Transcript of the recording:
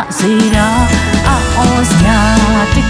ရစေတာအော်စနာတခင်ဖြာဖန်ဆင်းတဲ့တကူ